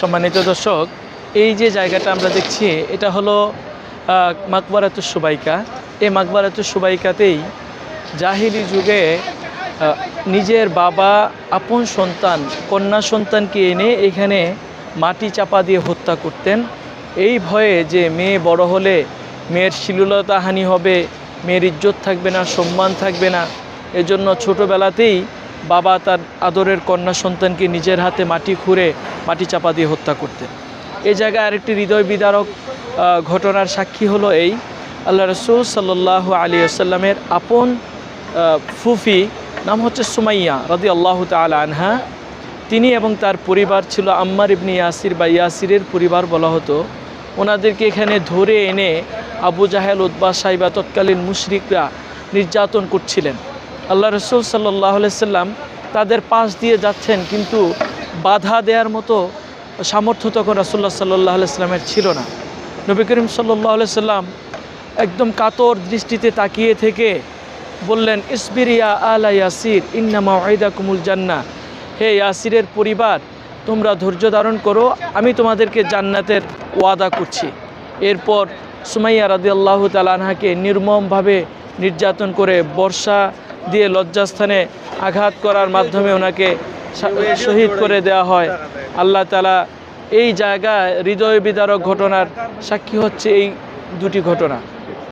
সম্মানিত দর্শক, এই যে জায়গাটা আমরা দেখছি, এটা হলো মাকবারাতু সুবাইকা এই মাকবারাতু সুবাইকাতেই জাহিলি যুগে নিজের বাবা, আপন সন্তান, কন্যা সন্তানকে এনে এখানে মাটি চাপা দিয়ে হত্যা করতেন। এই ভয়ে যে মেয়ে বড় হলে মেয়ের শিলুলতাহানি হবে, মেয়ের ইজ্জত থাকবে না, সম্মান থাকবে না, এজন্য ছোটোবেলাতেই বাবা তার আদরের কন্যা সন্তানকে নিজের হাতে মাটি খুঁড়ে মাটি চাপা দিয়ে হত্যা করতেন। এই জায়গায় আরেকটি হৃদয় বিদারক ঘটনার সাক্ষী হলো এই। আল্লাহ রসুল সাল্লাহ আলী আসাল্লামের আপন ফুফি, নাম হচ্ছে সুমাইয়া রদি আল্লাহ তালা আনহা। তিনি এবং তার পরিবার ছিল আম্মার ইবনি ইয়াসির বা ইয়াসিরের পরিবার বলা হতো। ওনাদেরকে এখানে ধরে এনে আবু জাহেল উদ্বা সাইবা তৎকালীন মুশরিকরা নির্যাতন করছিলেন। আল্লাহ রসুল সাল্লাহ সাল্লাম তাদের পাশ দিয়ে যাচ্ছেন, কিন্তু বাধা দেওয়ার মতো সামর্থ্য তখন রাসুল্লাহ সাল্লাহ সাল্লামের ছিল না। নবী করিম সাল্লাহ সাল্লাম একদম কাতর দৃষ্টিতে তাকিয়ে থেকে বললেন ইসবিরিয়া আলা ইয়াসির ইন্নামা ওয়াইদা কুমুল জান্না হে ইয়াসিরের পরিবার, তোমরা ধৈর্য ধারণ করো, আমি তোমাদেরকে জান্নাতের ওয়াদা করছি। এরপর সুমাইয়া রাদি আল্লাহ তালানহাকে নির্মমভাবে নির্যাতন করে বর্ষা দিয়ে লজ্জাস্থানে আঘাত করার মাধ্যমে ওনাকে শহীদ করে দেওয়া হয়। আল্লাহ তালা এই জায়গায় হৃদয় বিদারক ঘটনার সাক্ষী হচ্ছে এই দুটি ঘটনা।